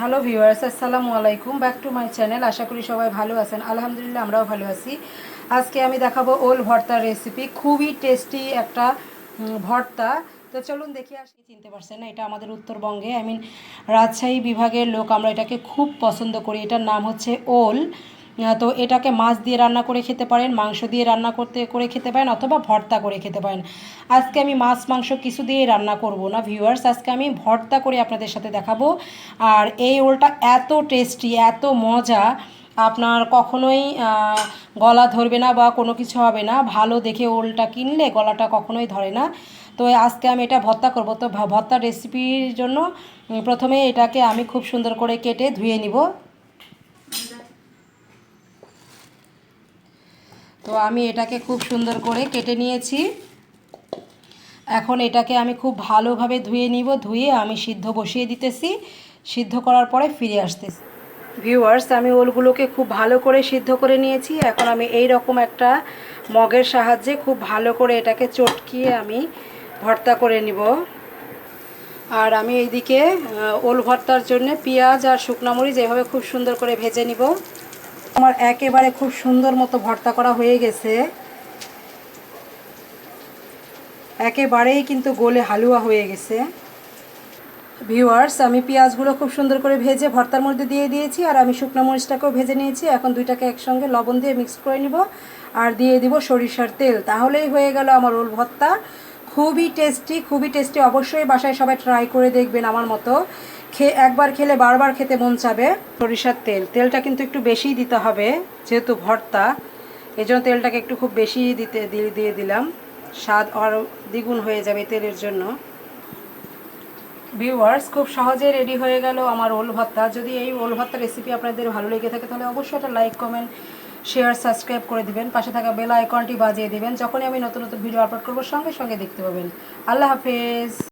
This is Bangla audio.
হ্যালো ভিউয়ার্স, আসসালামু আলাইকুম। ব্যাক টু মাই চ্যানেল আশা করি সবাই ভালো আছেন। আলহামদুলিল্লাহ, আমরাও ভালো আছি। আজকে আমি দেখাবো ওল ভর্তার রেসিপি খুবই টেস্টি একটা ভর্তা। তো চলুন দেখি আসি চিনতে পারছেন না, এটা আমাদের উত্তরবঙ্গে। আই মিন রাজশাহী বিভাগের লোক, আমরা এটাকে খুব পছন্দ করি। এটার নাম হচ্ছে ওল। তো এটাকে মাছ দিয়ে রান্না করে খেতে পারেন, মাংস দিয়ে রান্না করতে, করে খেতে পারেন অথবা ভর্তা করে খেতে পারেন। আজকে আমি মাছ, মাংস কিছু দিয়ে রান্না করব না ভিউয়ার্স আজকে আমি ভর্তা করে আপনাদের সাথে দেখাবো। আর এই ওলটা এত টেস্টি এত মজা, আপনার কখনোই গলা ধরবে না বা কোনো কিছু হবে না। ভালো দেখে ওলটা কিনলে গলাটা কখনোই ধরে না। তো আজকে আমি এটা ভর্তা করব। তো ভ- ভর্তার রেসিপির জন্য প্রথমে এটাকে আমি খুব সুন্দর করে কেটে ধুয়ে নিব। তো আমি এটাকে খুব সুন্দর করে কেটে নিয়েছি। এখন এটাকে আমি খুব ভালোভাবে ধুয়ে নিব, ধুয়ে আমি সিদ্ধ বসিয়ে দিতেছি। সিদ্ধ করার পরে ফিরে আসতেছি। ভিউয়ার্স, আমি ওলগুলোকে খুব ভালো করে সিদ্ধ করে নিয়েছি। এখন আমি এই রকম একটা মগের সাহায্যে খুব ভালো করে এটাকে চটকিয়ে আমি ভর্তা করে নিব। আর আমি এইদিকে ওল ভর্তার জন্য পেঁয়াজ আর শুকনা মরিচ এভাবে খুব সুন্দর করে ভেজে নিব। আমার একেবারে খুব সুন্দর মতো ভর্তা করা হয়ে গেছে। একেবারেই কিন্তু গোলে হালুয়া হয়ে গেছে। ভিউয়ার্স, আমি পেঁয়াজগুলো খুব সুন্দর করে ভেজে ভর্তার মধ্যে দিয়ে দিয়েছি আর আমি শুকনো মরিচটাকেও ভেজে নিয়েছি। এখন দুইটাকে একসঙ্গে লবণ দিয়ে মিক্স করে নিব আর দিয়ে দিব সরিষার তেল। তাহলেই হয়ে গেল আমার ওল ভর্তা। খুবই টেস্টি খুবই টেস্টি অবশ্যই বাসায় সবাই ট্রাই করে দেখবেন আমার মতো। খেয়ে একবার খেলে বারবার খেতে মন চাবে। সরিষার তেল। তেলটা কিন্তু একটু বেশিই দিতে হবে, যেহেতু ভর্তা। এই জন্য তেলটাকে একটু খুব বেশি দিতে, দিয়ে দিলাম। স্বাদ আরও দ্বিগুণ হয়ে যাবে তেলের জন্য। ভিউয়ার্স খুব সহজে রেডি হয়ে গেল আমার ওল ভর্তা। যদি এই ওল ভর্তা রেসিপি আপনাদের ভালো লেগে থাকে, তাহলে অবশ্যই একটা লাইক কমেন্ট শেয়ার সাবস্ক্রাইব করে দিবেন। পাশে থাকা বেল আইকনটি বাজিয়ে দিবেন। যখনই আমি নতুন নতুন ভিডিও আপলোড করব, সঙ্গে সঙ্গে দেখতে পাবেন। আল্লাহ হাফেজ।